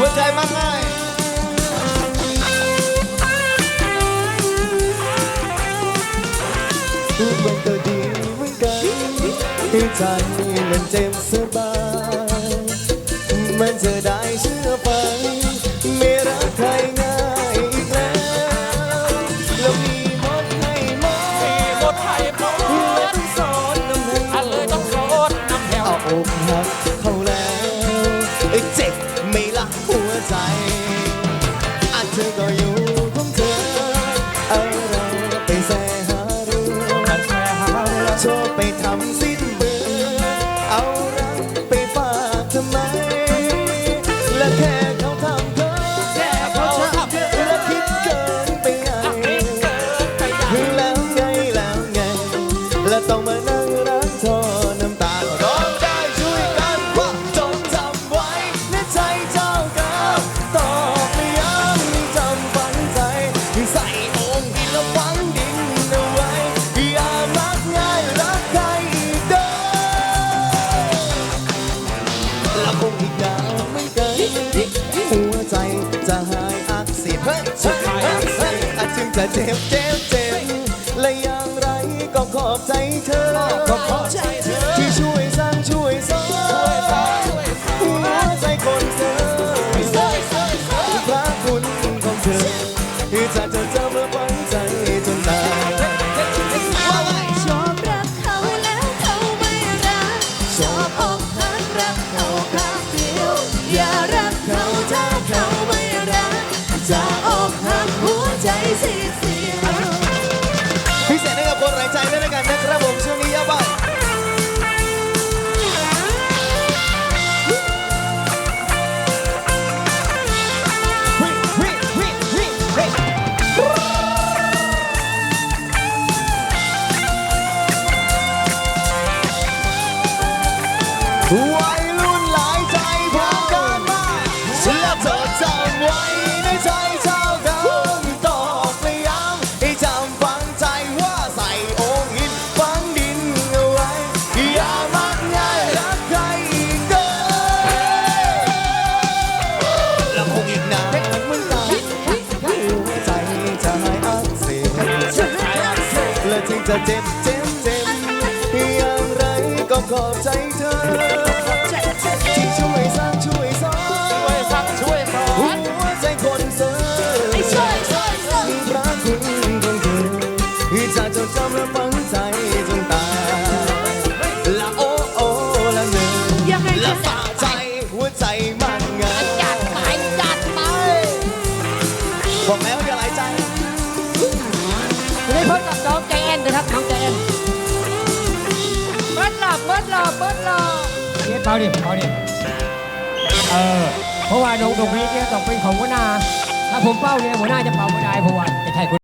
หัวใจมากง่ายมันก็ดีเหมือนกันที่ใจมันเจ็บสบาย หัวใจอาจเธอก็อยู่ จะเจ็บเจ็บเจ็บและอย่างไรก็ขอบใจเธอก็ขอบใจเธอที่ช่วยสร้างช่วยสอนหัวใจคนเธอพระคุณของเธอที่จะจดจำและฝังใจจนตายชอบรักเขาแล้วเขาไม่รักชอบอกหักรักเขาข้างเดียวอย่ารักเขาถ้าเขาไม่รักจะ วัยรุ่นหลายใจพร้อมกันมาและจดจำไว้ในใจเจ้าดำตอกไม่ย้ำให้จำฝังใจว่าใส่องค์หินฝังดินเอาไว้อย่ามักง่ายรักใครอีกเด้อแล้วคงอีกนานเหมือนกันหัวใจจะหายอักเสบและถึงจะเจ็บเจ็บ อบเบิดหลับเบิดหลับเนี่ยเบาดิเบาดิเออเพราะว่าดงดงนี้เนี่ยต้องเป็นของหัวหน้าถ้าผมเป้าเนี่ยหัวหน้าจะเป่าไม่ได้เพราะว่าจะใช่คน